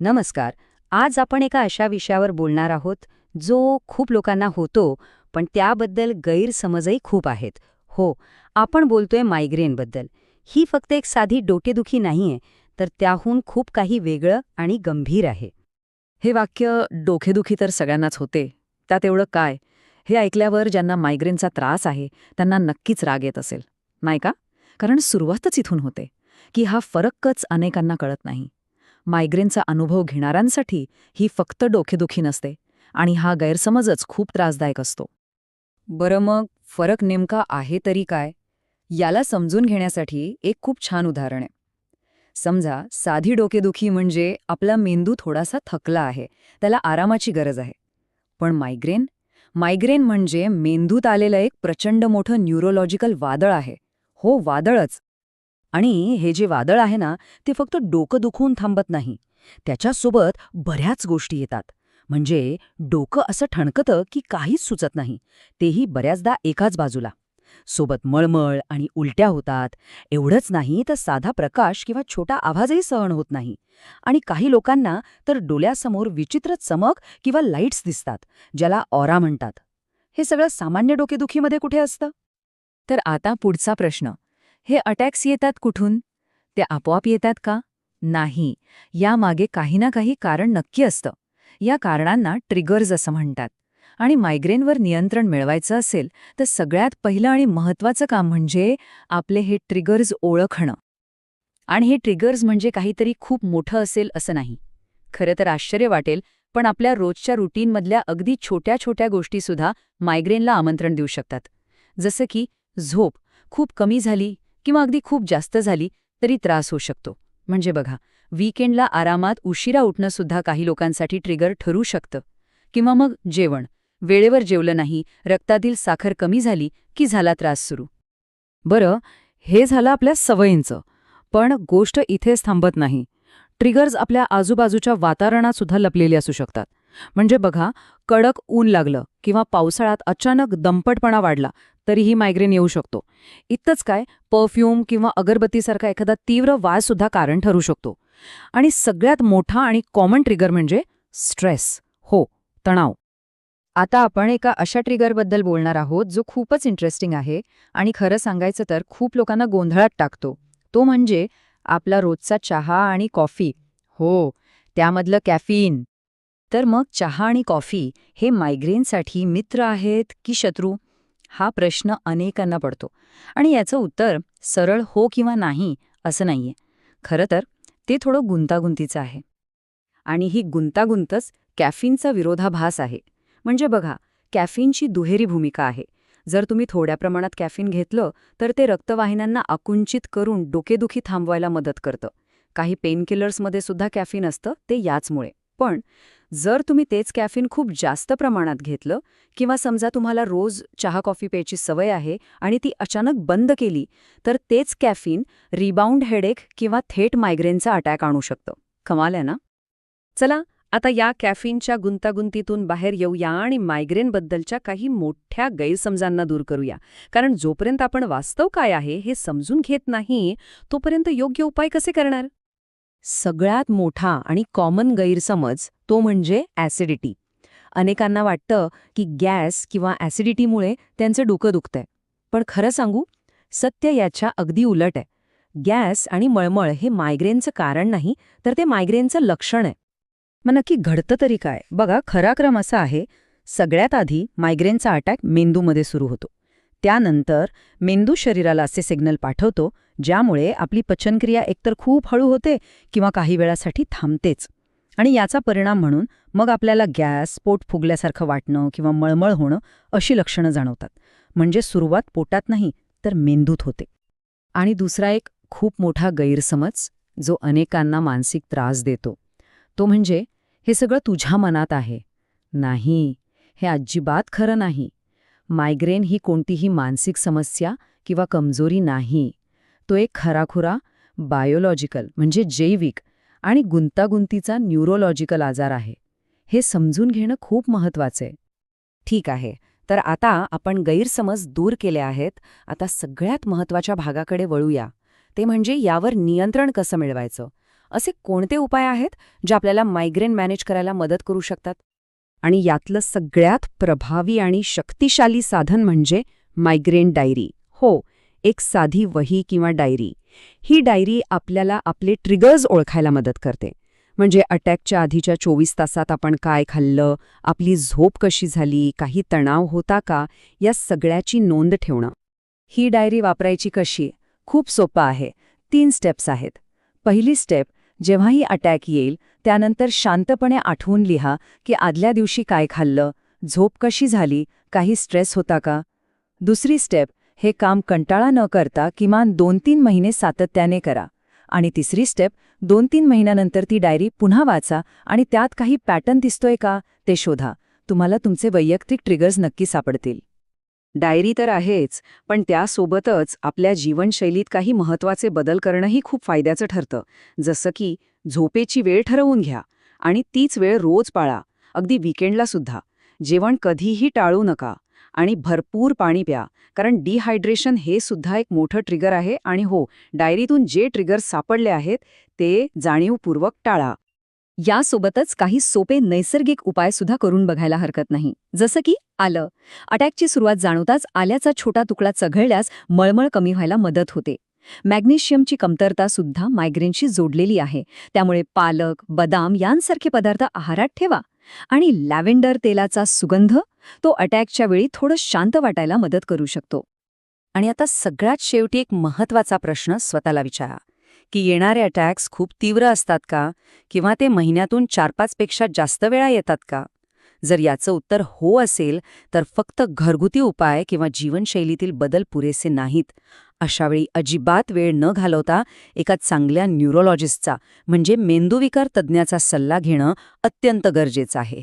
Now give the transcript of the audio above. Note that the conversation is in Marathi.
नमस्कार. आज आपण एका अशा विषयावर बोलणार आहोत जो खूप लोकांना होतो पण त्याबद्दल गैरसमजही खूप आहेत. हो आपण बोलतोय मायग्रेनबद्दल ही फक्त एक साधी डोकेदुखी नाहीये तर त्याहून खूप काही वेगळं आणि गंभीर आहे. हे वाक्य डोकेदुखी तर सगळ्यांनाच होते. त्यात एवढं काय? हे ऐकल्यावर ज्यांना मायग्रेनचा त्रास आहे त्यांना नक्कीच राग येत असेल. नाही का? कारण सुरुवातच इथून होते की हा फरकच अनेकांना कळत नाही. मायग्रेनचा अनुभव घेणाऱ्यांसाठी ही फक्त डोकेदुखी नसते आणि हा गैरसमजच खूप त्रासदायक असतो. बरं मग फरक नेमका आहे तरी काय? याला समजून घेण्यासाठी एक खूप छान उदाहरण आहे. समजा साधी डोकेदुखी म्हणजे आपला मेंदू थोडासा थकला आहे त्याला आरामाची गरज आहे. पण मायग्रेन? मायग्रेन म्हणजे मेंदूत आलेलं एक प्रचंड मोठं न्यूरोलॉजिकल वादळ आहे. हो वादळच. आणि हे जे वादळ आहे ना ते फक्त डोकं दुखवून थांबत नाही. त्याच्यासोबत बऱ्याच गोष्टी येतात. म्हणजे डोकं असं ठणकतं की काहीच सुचत नाही. तेही बऱ्याचदा एकाच बाजूला. सोबत मळमळ आणि उलट्या होतात. एवढंच नाही तर साधा प्रकाश किंवा छोटा आवाजही सहन होत नाही. आणि काही लोकांना तर डोळ्यासमोर विचित्र चमक किंवा लाईट्स दिसतात ज्याला ऑरा म्हणतात. हे सगळं सामान्य डोकेदुखीमध्ये कुठे असतं? तर आता पुढचा प्रश्न. हे अटॅक्स येतात कुठून? ते आपोआप येतात का? नाही. यामागे काही ना काही कारण नक्की असतं. या कारणांना ट्रिगर्स असं म्हणतात. आणि मायग्रेनवर नियंत्रण मिळवायचं असेल तर सगळ्यात पहिलं आणि महत्त्वाचं काम म्हणजे आपले हे ट्रिगर्स ओळखणं. आणि हे ट्रिगर्स म्हणजे काहीतरी खूप मोठं असेल असं नाही. खरं तर आश्चर्य वाटेल पण आपल्या रोजच्या रुटीनमधल्या अगदी छोट्या छोट्या गोष्टीसुद्धा मायग्रेनला आमंत्रण देऊ शकतात. जसं की झोप खूप कमी झाली किंवा अगदी खूप जास्त झाली तरी त्रास होऊ शकतो. म्हणजे बघा वीकेंडला आरामात उशिरा उठणं सुद्धा काही लोकांसाठी ट्रिगर ठरू शकतं. किंवा मग जेवण. वेळेवर जेवलं नाही रक्तातील साखर कमी झाली की झाला त्रास सुरू. बरं हे झालं आपल्या सवयींचं. पण गोष्ट इथेच थांबत नाही. ट्रिगर्स आपल्या आजूबाजूच्या वातावरणात सुद्धा लपलेली असू शकतात. म्हणजे बघा कडक ऊन लागलं किंवा पावसाळ्यात अचानक दंपटपणा वाढला तरीही मायग्रेन येऊ शकतो. इतकंच काय परफ्यूम किंवा अगरबत्तीसारखा एखादा तीव्र वाससुद्धा कारण ठरू शकतो. आणि सगळ्यात मोठा आणि कॉमन ट्रिगर म्हणजे स्ट्रेस हो तणाव. आता आपण एका अशा ट्रिगरबद्दल बोलणार आहोत जो खूपच इंटरेस्टिंग आहे आणि खरं सांगायचं तर खूप लोकांना गोंधळात टाकतो. तो म्हणजे आपला रोजचा चहा आणि कॉफी हो त्यामधलं कॅफिन तर मग चहा आणि कॉफी हे मायग्रेनसाठी मित्र आहेत की शत्रू? हा प्रश्न अनेकांना पडतो. आणि याचं उत्तर सरळ हो किंवा नाही असं नाहीये. खरं तर ते थोडं गुंतागुंतीचं आहे. आणि ही गुंतागुंतच कॅफिनचा विरोधाभास आहे. म्हणजे बघा कॅफिनची दुहेरी भूमिका आहे. जर तुम्ही थोड्या प्रमाणात कॅफिन घेतलं तर ते रक्तवाहिन्यांना आकुंचित करून डोकेदुखी थांबवायला मदत करतं. काही पेनकिलर्समध्ये सुद्धा कॅफिन असतं ते याचमुळे. पण जर तुम्ही तेच कॅफिन खूप जास्त प्रमाणात घेतलं किंवा समजा तुम्हाला रोज चहा कॉफी प्यायची सवय आहे आणि ती अचानक बंद केली तर तेच कॅफिन रिबाउंड हेडेक किंवा थेट मायग्रेनचा अटॅक आणू शकतं. कमाल आहे ना? चला आता या कॅफिनच्या गुंतागुंतीतून बाहेर येऊया आणि मायग्रेनबद्दलच्या काही मोठ्या गैरसमजांना दूर करूया. कारण जोपर्यंत आपण वास्तव काय आहे हे समजून घेत नाही तोपर्यंत योग्य उपाय कसे करणार? सगळ्यात मोठा आणि कॉमन गैरसमज तो म्हणजे ॲसिडिटी अनेकांना वाटतं की गॅस किंवा ॲसिडिटीमुळे त्यांचं डोकं दुखतंय. पण खरं सांगू सत्य याच्या अगदी उलट आहे. गॅस आणि मळमळ हे मायग्रेनचं कारण नाही तर ते मायग्रेनचं लक्षण आहे. मग नक्की घडतं तरी काय? बघा खरा क्रम असा आहे सगळ्यात आधी मायग्रेनचा अटॅक मेंदूमध्ये सुरू होतो. त्यानंतर मेंदू शरीराला असे सिग्नल पाठवतो ज्यामुळे आपली पचनक्रिया एकतर खूप हळू होते किंवा काही वेळासाठी थांबतेच. आणि याचा परिणाम म्हणून मग आपल्याला गॅस पोट फुगल्यासारखं वाटणं किंवा मळमळ होणं अशी लक्षणं जाणवतात. म्हणजे सुरुवात पोटात नाही तर मेंदूत होते. आणि दुसरा एक खूप मोठा गैरसमज जो अनेकांना मानसिक त्रास देतो. तो म्हणजे हे सगळं तुझ्या मनात आहे. नाही हे अजिबात खरं नाही. मायग्रेन ही कोणतीही मानसिक समस्या किंवा कमजोरी नाही. तो एक खराखुरा बायोलॉजिकल म्हणजे जैविक आणि गुंतागुंतीचा न्यूरोलॉजिकल आजार आहे. हे समजून घेणं खूप महत्वाचं आहे ठीक आहे तर आता आपण गैरसमज दूर केले आहेत. आता सगळ्यात महत्त्वाच्या भागाकडे वळूया. ते म्हणजे यावर नियंत्रण कसं मिळवायचं? असे कोणते उपाय आहेत जे आपल्याला मायग्रेन मॅनेज करायला मदत करू शकतात? आणि यातलं सगळ्यात प्रभावी आणि शक्तिशाली साधन म्हणजे मायग्रेन डायरी हो एक साधी वही किंवा डायरी ही डायरी आपल्याला आपले ट्रिगर्स ओळखायला मदत करते. म्हणजे अटॅकच्या आधीच्या चोवीस तासात आपण काय खाल्लं आपली झोप कशी झाली काही तणाव होता का या सगळ्याची नोंद ठेवणं. ही डायरी वापरायची कशी? खूप सोपं आहे. तीन स्टेप्स आहेत. पहिली स्टेप जेव्हाही अटॅक येईल त्यानंतर शांतपणे आठवून लिहा की आदल्या दिवशी काय खाल्लं झोप कशी झाली काही स्ट्रेस होता का? दुसरी स्टेप हे काम कंटाळा न करता किमान दोन तीन महिने सातत्याने करा. आणि तिसरी स्टेप दोन तीन महिन्यानंतर ती डायरी पुन्हा वाचा आणि त्यात काही पॅटर्न दिसतोय का ते शोधा. तुम्हाला तुमचे वैयक्तिक ट्रिगर्स नक्की सापडतील. डायरी तर आहेच पण त्यासोबतच आपल्या जीवनशैलीत काही महत्त्वाचे बदल करणंही खूप फायद्याचं ठरतं. जसं की झोपेची वेळ ठरवून घ्या आणि तीच वेळ रोज पाळा. अगदी विकेंडला सुद्धा. जेवण कधीही टाळू नका आणि भरपूर पाणी प्या कारण डिहायड्रेशन हे सुद्धा एक मोठं ट्रिगर आहे आणि हो डायरीतून जे ट्रिगर्स सापडले आहेत ते जाणीवपूर्वक टाळा. यासोबतच काही सोपे नैसर्गिक उपाय सुद्धा करून बघायला हरकत नाही. जसं की आलं. अटॅकची सुरुवात जाणवताच आल्याचा छोटा तुकडा चघळल्यास मळमळ कमी व्हायला मदत होते. मॅग्नेशियमची कमतरता सुद्धा मायग्रेनशी जोडलेली आहे. त्यामुळे पालक बदाम यांसारखे पदार्थ आहारात ठेवा. आणि लॅव्हेंडर तेलाचा सुगंध तो अटॅकच्या वेळी थोडं शांत वाटायला मदत करू शकतो. आणि आता सगळ्यात शेवटी एक महत्त्वाचा प्रश्न स्वतःला विचारा. की येणारे अटॅक्स खूप तीव्र असतात का? किंवा ते महिन्यातून चार पाच पेक्षा जास्त वेळा येतात का? जर याचं उत्तर हो असेल तर फक्त घरगुती उपाय किंवा जीवनशैलीतील बदल पुरेसे नाहीत. अशावेळी अजिबात वेळ न घालवता एका चांगल्या न्यूरोलॉजिस्टचा म्हणजे मेंदूविकार तज्ज्ञाचा सल्ला घेणं अत्यंत गरजेचं आहे.